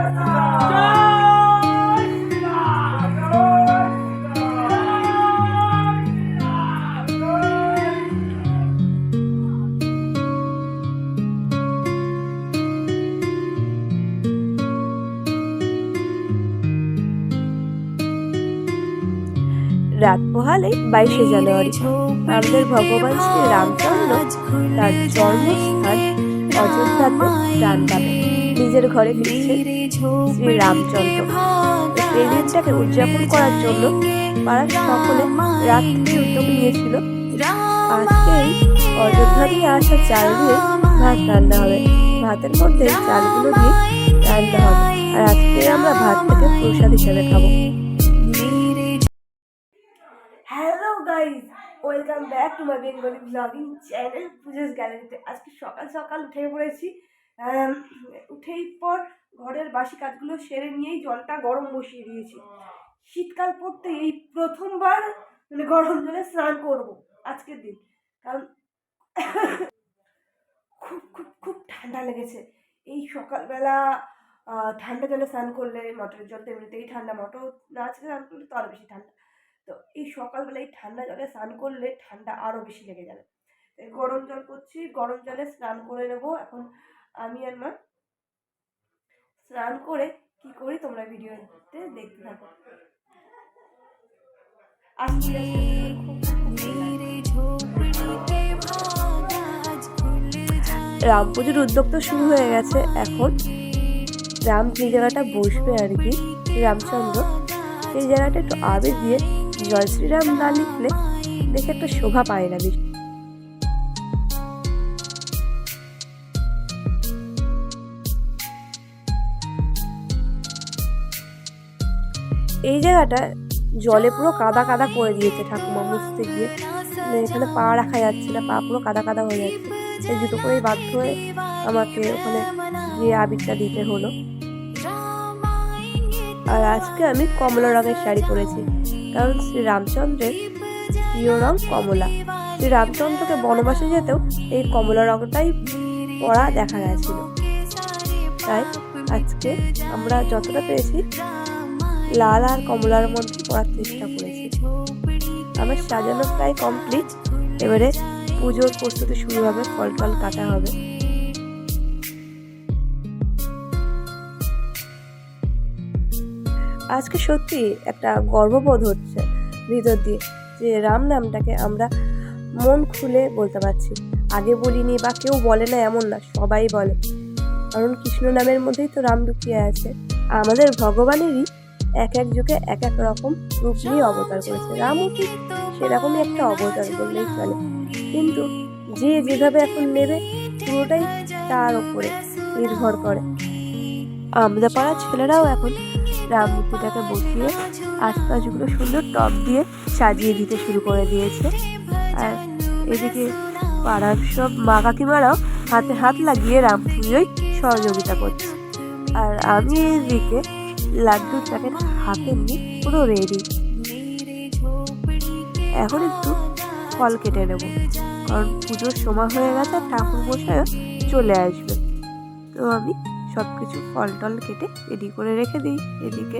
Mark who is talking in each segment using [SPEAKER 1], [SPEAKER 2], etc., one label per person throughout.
[SPEAKER 1] রাত
[SPEAKER 2] পোহালে বাইশে জানুয়ারি আমাদের ভগবান শ্রী রামচন্দ্র তার জন্মস্থান অযোধ্যাতে প্রাণ নিজের ঘরে ফিরছে শ্রী রামচন্দ্র এই দিনটাকে উদযাপন করার জন্য পাড়ার সকলে রাত্রি উদ্যোগ নিয়েছিল আজকেই অযোধ্যা দিয়ে আসা চাল দিয়ে ভাত রান্না হবে ভাতের মধ্যে চালগুলো দিয়ে রান্না হবে আর আজকে আমরা ভাতটাকে প্রসাদ হিসেবে খাবো hello guys welcome back to my Bengali blogging channel Pujo's গ্যালারিতে আজকে সকাল সকাল উঠে পড়েছি উঠেই পর ঘরের বাসি কাজগুলো সেরে নিয়েই জলটা গরম বসিয়ে দিয়েছি শীতকাল পড়তে এই প্রথমবার মানে গরম জলে স্নান করব আজকের দিন কারণ খুব খুব খুব ঠান্ডা লেগেছে এই সকালবেলা ঠান্ডা জলে স্নান করলে মটরের জল তো এমনিতেই ঠান্ডা মটর না আজকে স্নান করলে তো আরও বেশি ঠান্ডা তো এই সকালবেলা এই ঠান্ডা জলে স্নান করলে ঠান্ডা আরও বেশি লেগে যাবে গরম জল করছি গরম জলে স্নান করে নেবো এখন আমি আর মা স্নান করে কি করি তোমরা ভিডিওতে দেখতে থাকো রাম পুজোর উদ্যোগ তো শুরু হয়ে গেছে এখন রাম যে জায়গাটা বসবে আর কি রামচন্দ্র সেই জায়গাটা একটু আবেগ দিয়ে জয় শ্রীরাম না লিখলে দেখে একটা শোভা পায় না বেশি এই জায়গাটা জলে পুরো কাদা কাদা করে দিয়েছে ঠাকুমা মুছতে গিয়ে মানে এখানে পা রাখা যাচ্ছে না পা পুরো কাদা কাদা হয়ে যাচ্ছে সেই জুতো করেই বাধ্য হয়ে আমাকে ওখানে গিয়ে আবিরটা দিতে হলো আর আজকে আমি কমলা রঙের শাড়ি পরেছি কারণ শ্রী রামচন্দ্রের প্রিয় রং কমলা শ্রী রামচন্দ্রকে বনবাসে যেতেও এই কমলা রঙটাই পরা দেখা গেছিল তাই আজকে আমরা যতটা পেরেছি লাল আর কমলার মধ্যে পড়ার চেষ্টা করেছি আমার সাজানো প্রায় কমপ্লিট এবারে পুজোর প্রস্তুতি শুরু হবে ফল টল কাটা হবে আজকে সত্যি একটা গর্ববোধ হচ্ছে ভিতর দিয়ে যে রাম নামটাকে আমরা মন খুলে বলতে পারছি আগে বলিনি বা কেউ বলে না এমন না সবাই বলে কারণ কৃষ্ণ নামের মধ্যেই তো রাম লুকিয়ে আছে আমাদের ভগবানেরই এক এক যুগে এক এক রকম রূপ নিয়ে অবতার করেছে রামও ঠিক সেরকমই একটা অবতার করলেই চলে কিন্তু যে যেভাবে এখন নেবে পুরোটাই তার ওপরে নির্ভর করে আমরা পাড়ার ছেলেরাও এখন রাম মূর্তিটাকে বসিয়ে আশপাশগুলো সুন্দর টপ দিয়ে সাজিয়ে দিতে শুরু করে দিয়েছে আর এদিকে পাড়ার সব মা কাকিমারাও হাতে হাত লাগিয়ে রাম পুজোয় সহযোগিতা করছে আর আমি এদিকে লাড্ডুর প্যাকেটটা হাতে নিয়ে পুরো রেডি এখন একটু ফল কেটে নেব কারণ পুজোর সময় হয়ে গেছে ঠাকুর মশাইও চলে আসবে তো আমি সব কিছু ফল টল কেটে রেডি করে রেখে দিই এদিকে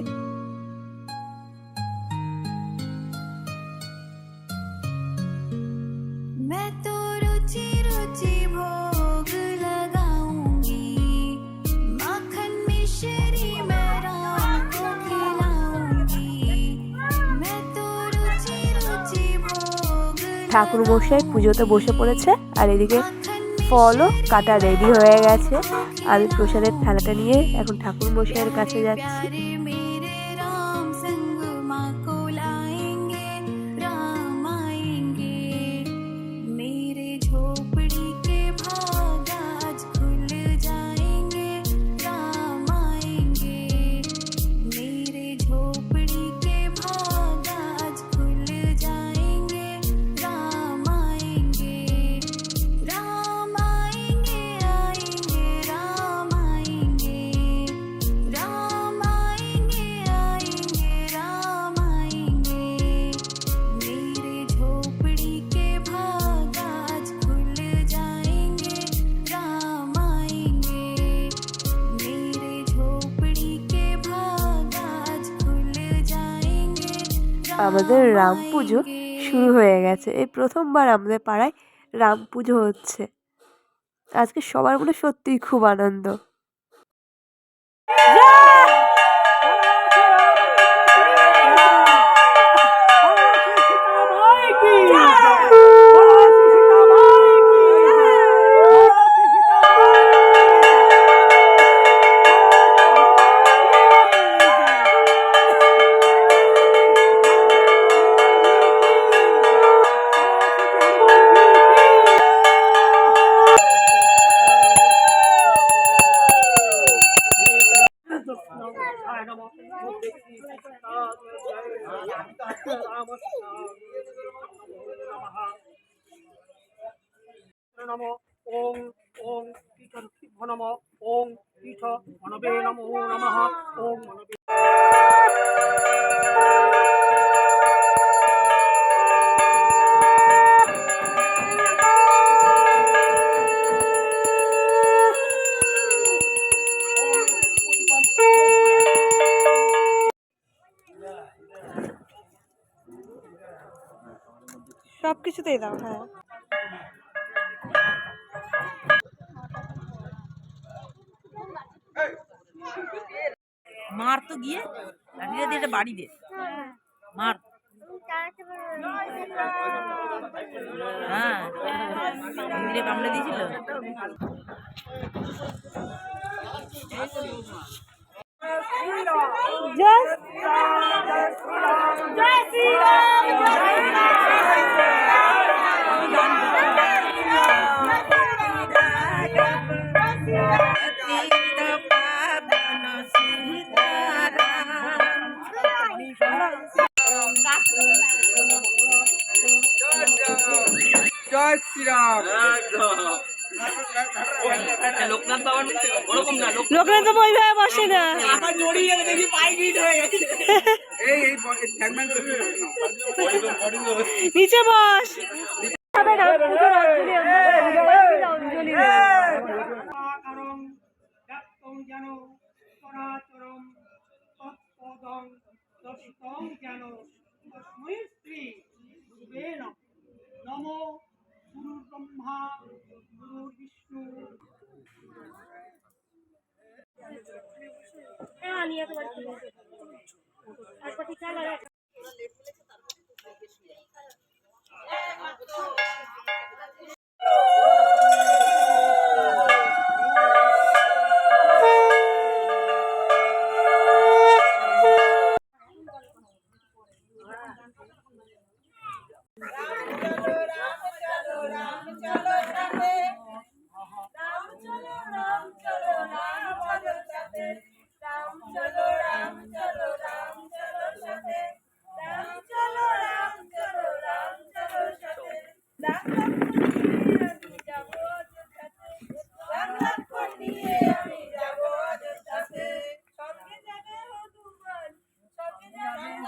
[SPEAKER 2] ঠাকুর মশাই পুজোতে বসে পড়েছে আর এদিকে ফলও কাটা রেডি হয়ে গেছে আমি প্রসাদের থালাটা নিয়ে এখন ঠাকুর মশাইয়ের কাছে যাচ্ছি আমাদের রাম পুজো শুরু হয়ে গেছে এই প্রথমবার আমাদের পাড়ায় রাম পুজো হচ্ছে আজকে সবার মনে সত্যিই খুব আনন্দ নম ওং ওং কীট নম ওং কীট মনবে নমো নমঃ ওং মনবে সব কিছুতেই দাম হ্যাঁ মার তো গিয়ে লাগিয়ে দিয়ে বাড়ি দে মার হ্যাঁ ইংরে কামড়ে দিয়েছিল Just লোকনাথ বাবার ওরকম না লোকনাথ বাবা বসে না আমার জড়িয়ে দেখি গিট হয়ে গেছে এই নিচে বস নমো ব্রহ্মা বিষ্ণু হ্যাঁ নিয়ে তোমার আর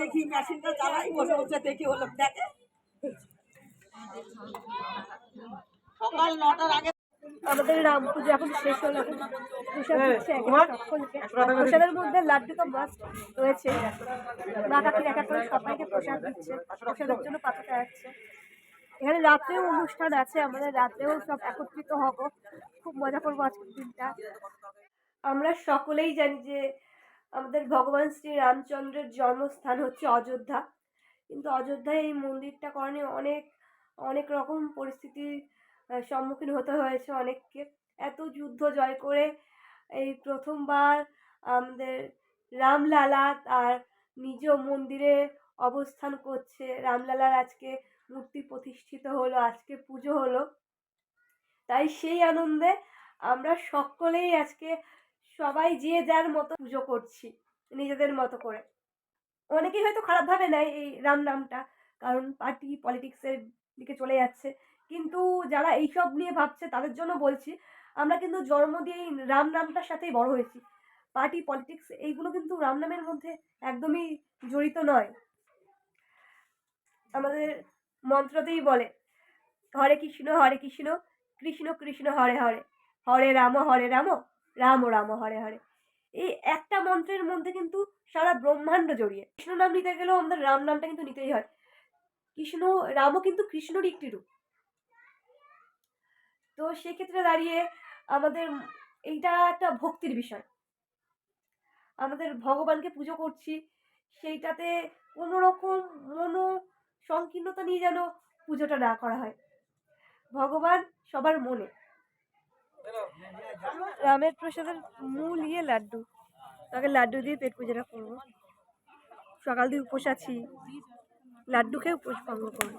[SPEAKER 2] দেখি মেশিনটা চালাই বসে বসে দেখি হলো দেখে সকাল নটার আগে আমাদের রাম পুজো এখন শেষ হলো হ্যাঁ, প্রসাদের মধ্যে লাড্ডু তো মাছ রয়েছে মা কাকির এক করে সবাইকে প্রসাদ দিচ্ছে প্রসাদের জন্য পাতাটা আসছে এখানে রাত্রেও অনুষ্ঠান আছে আমাদের রাত্রেও সব একত্রিত হব খুব মজা করবো আজকের দিনটা আমরা সকলেই জানি যে আমাদের ভগবান শ্রী রামচন্দ্রের জন্মস্থান হচ্ছে অযোধ্যা কিন্তু অযোধ্যায় এই মন্দিরটা কারণে অনেক অনেক রকম পরিস্থিতির সম্মুখীন হতে হয়েছে অনেককে এত যুদ্ধ জয় করে এই প্রথমবার আমাদের রামলালা তার নিজ মন্দিরে অবস্থান করছে রামলালার আজকে মূর্তি প্রতিষ্ঠিত হলো আজকে পুজো হলো তাই সেই আনন্দে আমরা সকলেই আজকে সবাই যে যার মতো পুজো করছি নিজেদের মতো করে অনেকেই হয়তো খারাপভাবে নেয় এই রাম নামটা কারণ পার্টি পলিটিক্সের দিকে চলে যাচ্ছে কিন্তু যারা এইসব নিয়ে ভাবছে তাদের জন্য বলছি আমরা কিন্তু জন্ম দিয়েই রাম নামটার সাথেই বড় হয়েছি পার্টি পলিটিক্স এইগুলো কিন্তু রাম নামের মধ্যে একদমই জড়িত নয় আমাদের মন্ত্রতেই বলে হরে কৃষ্ণ হরে কৃষ্ণ কৃষ্ণ কৃষ্ণ হরে হরে হরে রাম হরে রাম রাম রাম হরে হরে এই একটা মন্ত্রের মধ্যে কিন্তু সারা ব্রহ্মাণ্ড জড়িয়ে কৃষ্ণ নাম নিতে গেলেও আমাদের রাম নামটা কিন্তু নিতেই হয় কৃষ্ণ রামও কিন্তু কৃষ্ণরই একটি রূপ তো সেক্ষেত্রে দাঁড়িয়ে আমাদের এইটা একটা ভক্তির বিষয় আমাদের ভগবানকে পুজো করছি সেইটাতে কোনো রকম মন সংকীর্ণতা নিয়ে যেন পুজোটা না করা হয় ভগবান সবার মনে রামের প্রসাদের মূল ইয়ে লাড্ডু তাকে লাড্ডু দিয়ে পেট পূজাটা করবো সকাল দিয়ে উপোস আছি লাড্ডু খেয়ে উপোস ভঙ্গ করবো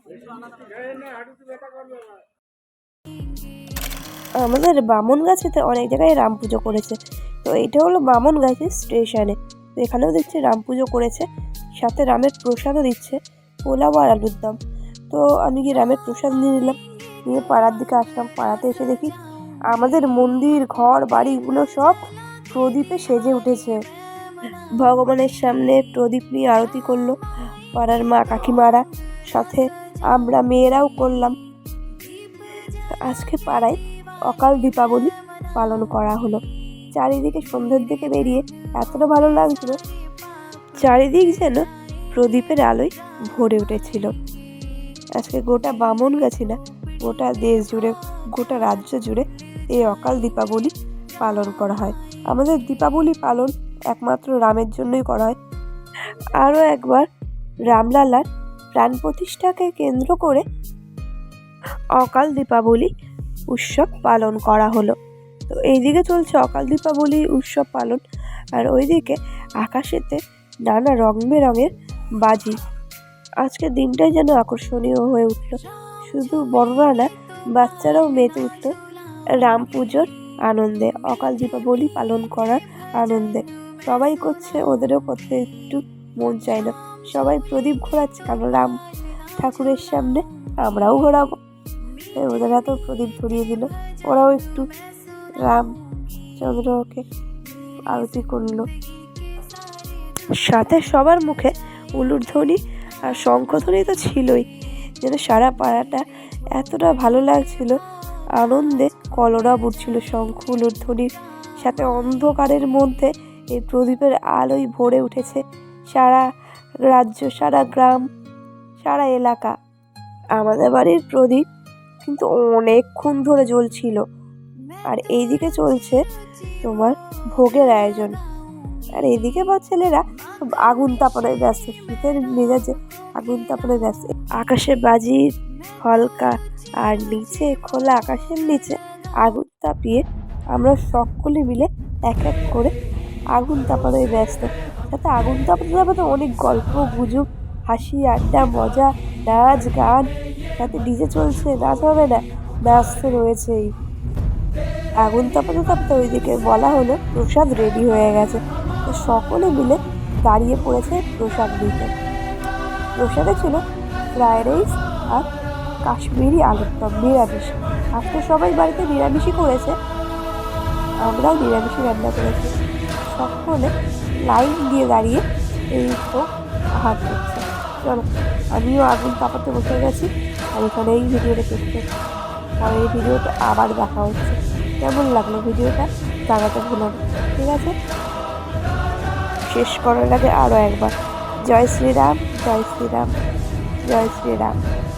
[SPEAKER 2] আমাদের বামন গাছেতে অনেক জায়গায় রাম পুজো করেছে তো এটা হলো বামন গাছের স্টেশনে তো এখানেও দেখছি রাম পুজো করেছে সাথে রামের প্রসাদও দিচ্ছে পোলাও আর আলুর দাম তো আমি গিয়ে রামের প্রসাদ নিয়ে নিলাম নিয়ে পাড়ার দিকে আসলাম পাড়াতে এসে দেখি আমাদের মন্দির ঘর বাড়িগুলো সব প্রদীপে সেজে উঠেছে ভগবানের সামনে প্রদীপ নিয়ে আরতি করলো পাড়ার মা কাকিমারা সাথে আমরা মেয়েরাও করলাম আজকে পাড়ায় অকাল দীপাবলি পালন করা হলো চারিদিকে সন্ধ্যের দিকে বেরিয়ে এতটা ভালো লাগছিল চারিদিক যেন প্রদীপের আলোয় ভরে উঠেছিল আজকে গোটা বামন গেছি না গোটা দেশ জুড়ে গোটা রাজ্য জুড়ে এই অকাল দীপাবলি পালন করা হয় আমাদের দীপাবলি পালন একমাত্র রামের জন্যই করা হয় আরও একবার রামলালার প্রাণ প্রতিষ্ঠাকে কেন্দ্র করে অকাল দীপাবলি উৎসব পালন করা হলো তো এইদিকে চলছে অকাল দীপাবলি উৎসব পালন আর ওইদিকে আকাশেতে নানা রং বেরঙের বাজি আজকের দিনটাই যেন আকর্ষণীয় হয়ে উঠল শুধু বড়রা না বাচ্চারাও মেতে উঠতো রাম পুজোর আনন্দে অকাল দীপাবলি পালন করার আনন্দে সবাই করছে ওদেরও করতে একটু মন চায় না সবাই প্রদীপ ঘোরাচ্ছে কারণ রাম ঠাকুরের সামনে আমরাও ঘোরাবো ওদের তো প্রদীপ ধরিয়ে দিল ওরাও একটু রামচন্দ্রকে আরতি করলো সাথে সবার মুখে উলুর ধ্বনি আর শঙ্খধ্বনি তো ছিলই যেন সারা পাড়াটা এতটা ভালো লাগছিল আনন্দে কলরা উঠছিল শঙ্খ ধ্বনির সাথে অন্ধকারের মধ্যে এই প্রদীপের আলোয় ভরে উঠেছে সারা রাজ্য সারা গ্রাম সারা এলাকা আমাদের বাড়ির প্রদীপ কিন্তু অনেকক্ষণ ধরে জ্বলছিল আর এইদিকে চলছে তোমার ভোগের আয়োজন আর এদিকে বা ছেলেরা আগুন তাপনায় ব্যস্ত শীতের মেজাজে আগুন তাপনায় ব্যস্ত আকাশে বাজি হালকা আর নিচে খোলা আকাশের নিচে আগুন তাপিয়ে আমরা সকলে মিলে এক এক করে আগুন তাপানোয় ব্যস্ত তাতে আগুন তাপাতে তাপাতে অনেক গল্প গুজব হাসি আড্ডা মজা নাচ গান তাতে ডিজে চলছে নাচ হবে না নাচতে রয়েছেই আগুন তাপাতে তাপাতে ওইদিকে বলা হলো প্রসাদ রেডি হয়ে গেছে তো সকলে মিলে দাঁড়িয়ে পড়েছে প্রসাদ নিতে প্রসাদে ছিল ফ্রায়েড রাইস আর কাশ্মীরি আলুর দম নিরামিষি আজকে সবাই বাড়িতে নিরামিষই করেছে আমরাও নিরামিষই রান্না করেছি সকলে লাইন দিয়ে দাঁড়িয়ে এই হোক হাত করছে চলো আমিও আগুন তাপাতে বসে গেছি আর এখানে এই ভিডিওটা দেখতে আর এই ভিডিওটা আবার দেখা হচ্ছে কেমন লাগলো ভিডিওটা জানাতে ভুলাম ঠিক আছে শেষ করার আগে আরও একবার জয় শ্রীরাম জয় শ্রীরাম জয় শ্রীরাম